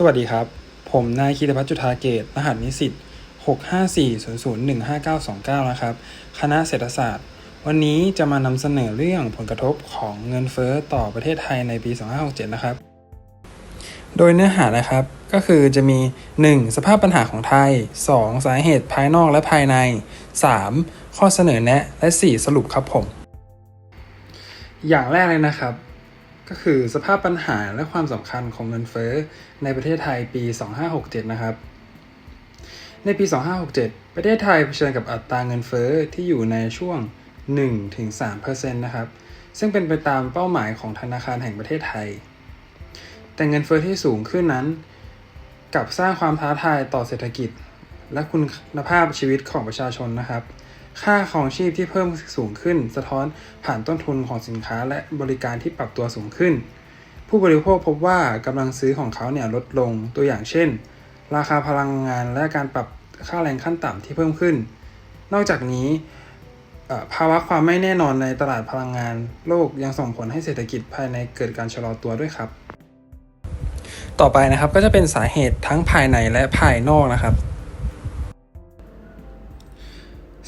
สวัสดีครับ ผมนายคีตพัฒจุธาเกต รหัสนิสิต654001929นะครับ คณะเศรษฐศาสตร์ วันนี้จะมานำเสนอเรื่องผลกระทบของเงินเฟ้อต่อประเทศไทยในปี 2567 นะครับ โดยเนื้อหานะครับ ก็คือจะมี 1. สภาพปัญหาของไทย 2. สาเหตุภายนอกและภายใน 3. ข้อเสนอแนะ และ 4. สรุปครับผม อย่างแรกเลยนะครับ ก็คือสภาพปัญหาและความสำคัญของเงินเฟ้อในประเทศไทยปี 2567 นะครับ ในปี 2567 ประเทศไทยเผชิญกับอัตราเงินเฟ้อที่อยู่ในช่วง 1-3%นะครับ ซึ่งเป็นไปตามเป้าหมายของธนาคารแห่งประเทศไทย แต่เงินเฟ้อที่สูงขึ้นนั้นกลับสร้างความท้าทายต่อเศรษฐกิจ และคุณภาพชีวิตของประชาชนนะครับ ค่าของชีพที่เพิ่มสูงขึ้น สะท้อนผ่านต้นทุนของสินค้าและบริการที่ปรับตัวสูงขึ้น ผู้บริโภคพบว่ากำลังซื้อของเขาเนี่ยลดลงตัวอย่างเช่น ราคาพลังงานและการปรับค่าแรงขั้นต่ำที่เพิ่มขึ้น นอกจากนี้ภาวะความไม่แน่นอนในตลาดพลังงานโลกยังส่งผลให้เศรษฐกิจภายในเกิดการชะลอตัวด้วยครับ ต่อไปนะครับก็จะเป็นสาเหตุทั้งภายในและภายนอกนะครับ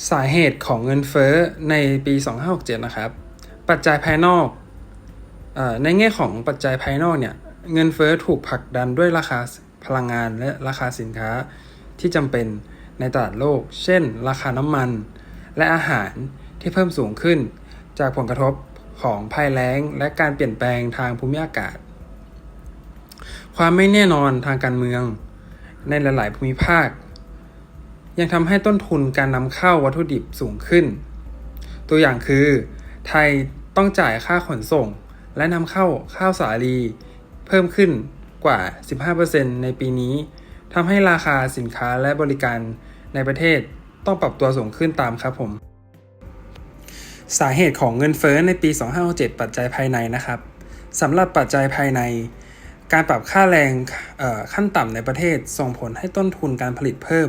สาเหตุของเงินเฟ้อในปี 2567 นะครับ ปัจจัยภายนอกออในแง่ของปัจจัยภายนอกเนี่ย เงินเฟ้อถูกผลักดันด้วยราคาพลังงานและราคาสินค้าที่จำเป็นในตลาดโลก เช่น ราคาน้ำมัน และอาหารที่เพิ่มสูงขึ้น จากผลกระทบของภัยแล้ง และการเปลี่ยนแปลงทางภูมิอากาศ ความไม่แน่นอนทางการเมือง ในหลาย ๆ ภูมิภาค ยังทำให้ต้นทุนการนำเข้าวัตถุดิบสูงขึ้น ตัวอย่างคือ ไทยต้องจ่ายค่าขนส่ง และนำเข้าข้าวสาลี เพิ่มขึ้นกว่า 15%ในปีนี้ทำให้ราคาสินค้าและบริการในประเทศต้องปรับตัวสูงขึ้นตามครับผม สาเหตุของเงินเฟ้อในปี 2567ปัจจัยภายในนะครับสำหรับปัจจัยภายใน การปรับค่าแรงขั้นต่ำในประเทศส่งผลให้ต้นทุนการผลิตเพิ่ม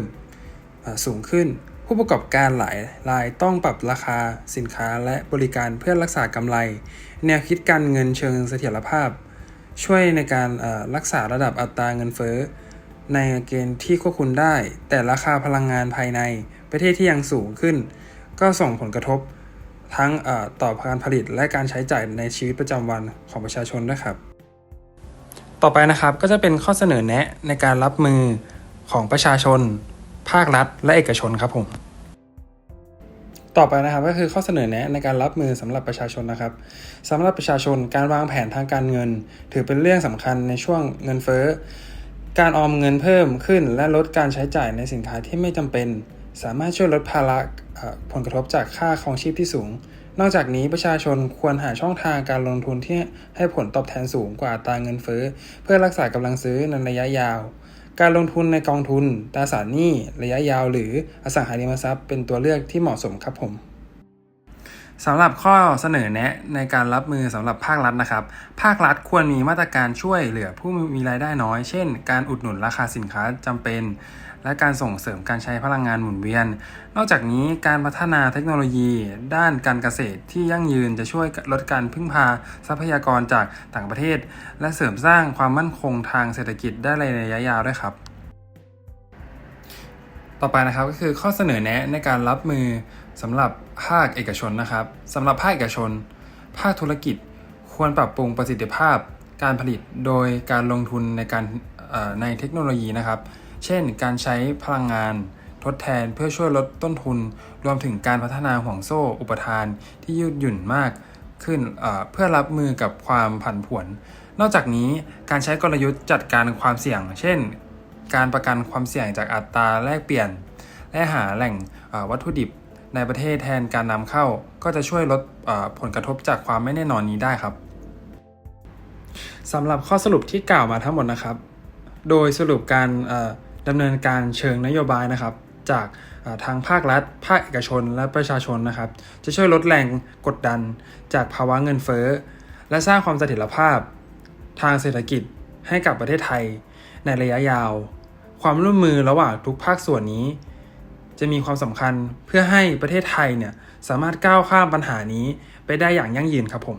สูงขึ้น ผู้ประกอบการหลายรายต้องปรับราคาสินค้าและบริการเพื่อรักษากำไร แนวคิดการเงินเชิงเสถียรภาพ ช่วยในการรักษาระดับอัตราเงินเฟ้อในเกณฑ์ที่ควบคุมได้ แต่ราคาพลังงานภายในประเทศที่ยังสูงขึ้น ก็ส่งผลกระทบทั้งต่อการผลิตและการใช้จ่ายในชีวิตประจำวันของประชาชนด้วยครับ ต่อไปนะครับก็จะเป็นข้อเสนอแนะในการรับมือของประชาชน ภาครัฐ และเอกชนครับผมต่อไปนะครับก็คือข้อเสนอแนะในการรับมือสำหรับประชาชนนะครับสำหรับประชาชนการวางแผนทางการเงิน ถือเป็นเรื่องสำคัญในช่วงเงินเฟ้อ การออมเงินเพิ่มขึ้น และลดการใช้จ่ายในสินค้าที่ไม่จำเป็น สามารถช่วยลดภาระผลกระทบจากค่าครองชีพที่สูง นอกจากนี้ประชาชนควรหาช่องทางการลงทุนที่ให้ผลตอบแทนสูงกว่าอัตราเงินเฟ้อ เพื่อรักษากำลังซื้อในระยะยาว การลงทุนในกองทุนตราสารหนี้ระยะยาว หรืออสังหาริมทรัพย์ เป็นตัวเลือกที่เหมาะสมครับผมสำหรับข้อเสนอแนะในการรับมือสำหรับภาครัฐนะครับ ภาครัฐควรมีมาตรการช่วยเหลือผู้มีรายได้น้อย เช่น การอุดหนุนราคาสินค้าจำเป็น และการส่งเสริมการใช้พลังงานหมุนเวียน นอกจากนี้การพัฒนาเทคโนโลยี ด้านการเกษตรที่ยั่งยืนจะช่วยลดการพึ่งพาทรัพยากรจากต่างประเทศ และเสริมสร้างความมั่นคงทางเศรษฐกิจได้ในระยะยาวด้วยครับ ต่อไปนะครับก็คือข้อเสนอแนะในการรับมือสำหรับภาคเอกชนนะครับสำหรับภาคเอกชน ภาคธุรกิจควรปรับปรุงประสิทธิภาพการผลิตโดยการลงทุนในการในเทคโนโลยีนะครับ เช่น การใช้พลังงานทดแทนเพื่อช่วยลดต้นทุน รวมถึงการพัฒนาห่วงโซ่อุปทานที่ยืดหยุ่นมากขึ้นเพื่อรับมือกับความผันผวน นอกจากนี้การใช้กลยุทธ์จัดการความเสี่ยง เช่น การประกันความเสี่ยงจากอัตราแลกเปลี่ยน และหาแหล่งวัตถุดิบในประเทศแทนการนำเข้า ก็จะช่วยลดผลกระทบจากความไม่แน่นอนนี้ได้ครับสำหรับข้อสรุปที่กล่าวมาทั้งหมดนะครับ โดยสรุปการ ดำเนินการเชิงนโยบายนะครับ จากทางภาครัฐ ภาคเอกชน และประชาชนนะครับ จะช่วยลดแรงกดดันจากภาวะเงินเฟ้อ และสร้างความเสถียรภาพทางเศรษฐกิจให้กับประเทศไทยในระยะยาว ความร่วมมือระหว่างทุกภาคส่วนนี้ จะมีความสำคัญเพื่อให้ประเทศไทยเนี่ยสามารถก้าวข้ามปัญหานี้ไปได้อย่างยั่งยืนครับผม